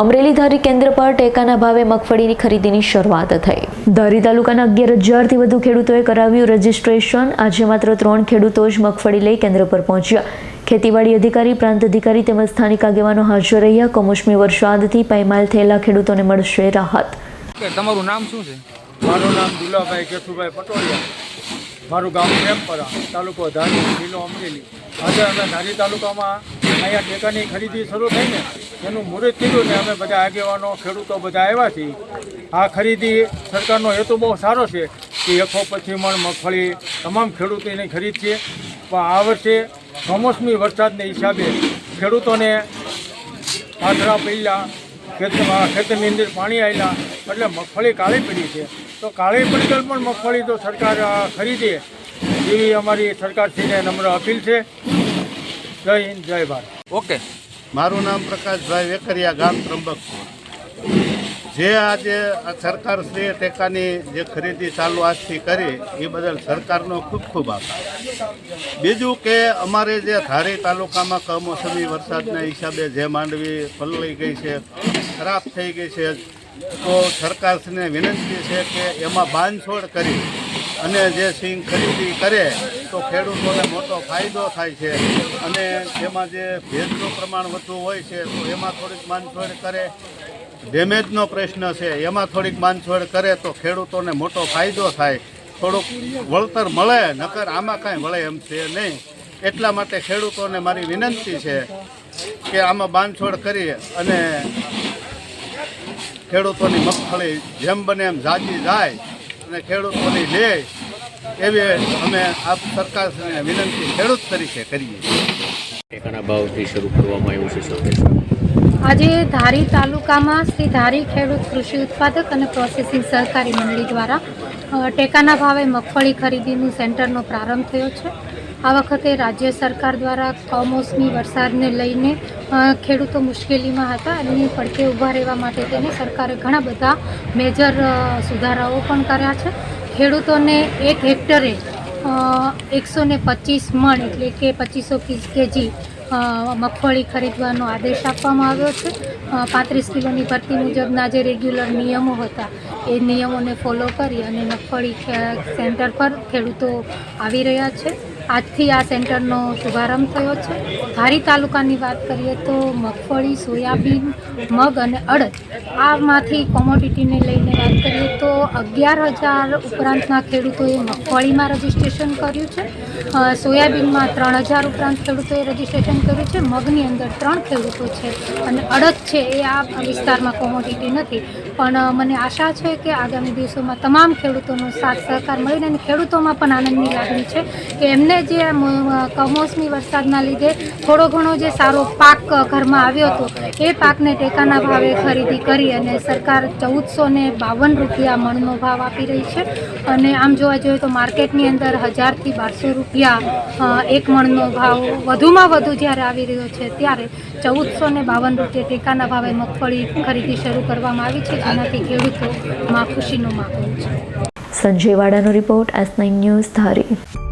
અમરેલી ધારી કેન્દ્ર પર ટેકાના ભાવે મગફળીની ખરીદીની શરૂઆત થઈ. ધારી તાલુકાના અગિયાર હજારથી વધુ ખેડૂતોએ કરાવ્યું રજીસ્ટ્રેશન. આજે માત્ર ત્રણ ખેડૂતો જ મગફળી લઈ કેન્દ્ર પર પહોંચ્યા. ખેતીવાડી અધિકારી પ્રાંત અધિકારી તેમજ સ્થાનિક આગેવાનો હાજર રહ્યા. કમોસમી વરસાદથી પાયમાલ થયેલા ખેડૂતોને મળશે રાહત. તમારું નામ શું છે? મારું નામ દુલાભાઈ કેશુભાઈ પટોડિયા મારું ગામ પ્રેમપરા તાલુકો ધારી જિલ્લો અમરેલી. આજે અમે ધારી તાલુકામાં અહીંયા ટેકાની ખરીદી શરૂ થઈ ને એનું મુહૂર્ત થયું ને અમે બધા આગેવાનો, ખેડૂતો બધા આવ્યા છીએ. આ ખરીદી સરકારનો હેતુ બહુ સારો છે કે એકો પછી મણ મગફળી તમામ ખેડૂતોની ખરીદ છે. પણ આ વર્ષે કમોસમી વરસાદને હિસાબે ખેડૂતોને પાથરા પહેલાં ખેતરમાં, ખેતરની અંદર પાણી આવેલા એટલે મગફળી કાળી પડી છે. તો કાળી પડતર પણ મગફળી તો સરકાર ખરીદે. એવી અમારી સરકારશ્રીને નમ્ર અપીલ છે. જય હિન્દ જય ભારત. ઓકે. મારું નામ પ્રકાશભાઈ વેકરિયા ગામ ત્રંબકપુર. જે આજે આ સરકારશ્રીએ ટેકાની જે ખરીદી ચાલુ આજથી કરી એ બદલ સરકારનો ખૂબ ખૂબ આભાર. બીજું કે અમારે જે ધારી તાલુકામાં કમોસમી વરસાદના હિસાબે જે માંડવી પલળી ગઈ છે ખરાબ થઈ ગઈ છે તો સરકારશ્રીને વિનંતી છે કે એમાં બાંધછોડ કરી અને જે સિંગ ખરીદી કરે, તો ખેડૂતોને મોટો ફાયદો થાય છે. અને એમાં જે ભેજનું પ્રમાણ વધુ હોય છે, તો એમાં થોડીક માનછોડ કરે. ડેમેજનો પ્રશ્ન છે, એમાં થોડીક બાંધછોડ કરે તો ખેડૂતોને મોટો ફાયદો થાય. થોડુંક વળતર મળે, નકર આમાં કાંઈ વળે એમ છે નહીં. એટલા માટે ખેડૂતોને મારી વિનંતી છે કે આમાં બાંધછોડ કરી અને ખેડૂતોની મગફળી જેમ બને એમ જાજી જાય. અને ખેડૂતોની લે એવી અમે આપ સરકારને વિનંતી ખેડૂત તરીકે કરીએ. ટેકાના ભાવથી શરૂ કરવામાં આવ્યું છે સંદેશ. આજે ધારી તાલુકામાં શ્રી ધારી ખેડૂત કૃષિ ઉત્પાદક અને પ્રોસેસિંગ સહકારી મંડળી દ્વારા ટેકાના ભાવે મગફળી ખરીદીનું સેન્ટરનો પ્રારંભ થયો છે. આ વખતે રાજ્ય સરકાર દ્વારા કમોસમી વરસાદને લઈને ખેડૂતો મુશ્કેલીમાં હતા અને પડકે ઊભા રહેવા માટે તેને સરકારે ઘણા બધા મેજર સુધારાઓ પણ કર્યા છે. ખેડૂતોને એક હેક્ટરે એકસો ને પચીસ મણ એટલે કે પચીસો કેજી મગફળી ખરીદવાનો આદેશ આપવામાં આવ્યો છે. પાંત્રીસ કિલોની ભરતી મુજબના જે રેગ્યુલર નિયમો હતા, એ નિયમોને ફોલો કરી અને મગફળી સેન્ટર પર ખેડૂતો આવી રહ્યા છે. આજથી આ સેન્ટરનો શુભારંભ થયો છે. ધારી તાલુકાની વાત કરીએ તો મગફળી, સોયાબીન, મગ અને અડદ આમાંથી કોમોડિટીને લઈને વાત કરીએ તો અગિયાર હજાર ઉપરાંતના ખેડૂતોએ મગફળીમાં રજીસ્ટ્રેશન કર્યું છે. સોયાબીનમાં ત્રણ હજાર ઉપરાંત ખેડૂતોએ રજીસ્ટ્રેશન કર્યું છે. મગની અંદર ત્રણ ખેડૂતો છે અને અડદ છે એ આ વિસ્તારમાં કોમોડિટી નથી. પણ મને આશા છે કે આગામી દિવસોમાં તમામ ખેડૂતોનો સાથ સહકાર મળીને અને ખેડૂતોમાં પણ આનંદની લાગણી છે કે એમને જે આ મ- અ, કમોસમી વરસાદના લીધે થોડો ઘણો જે સારો પાક ઘરમાં આવ્યો હતો એ પાકને ટેકાના ભાવે ખરીદી કરી અને સરકાર ચૌદસો ને બાવન રૂપિયા મણનો ભાવ આપી રહી છે. અને આમ જોવા જોઈએ તો માર્કેટની અંદર હજારથી બારસો રૂપિયા એક મણનો ભાવ વધુમાં વધુ જ્યારે આવી રહ્યો છે ત્યારે ચૌદસો ને બાવન રૂપિયા ટેકાના ભાવે મગફળી ખરીદી શરૂ કરવામાં આવી છે જેનાથી ખેડૂતોમાં ખુશીનો માહોલ છે. Sanjay વાડાનો report S nine news Dhari.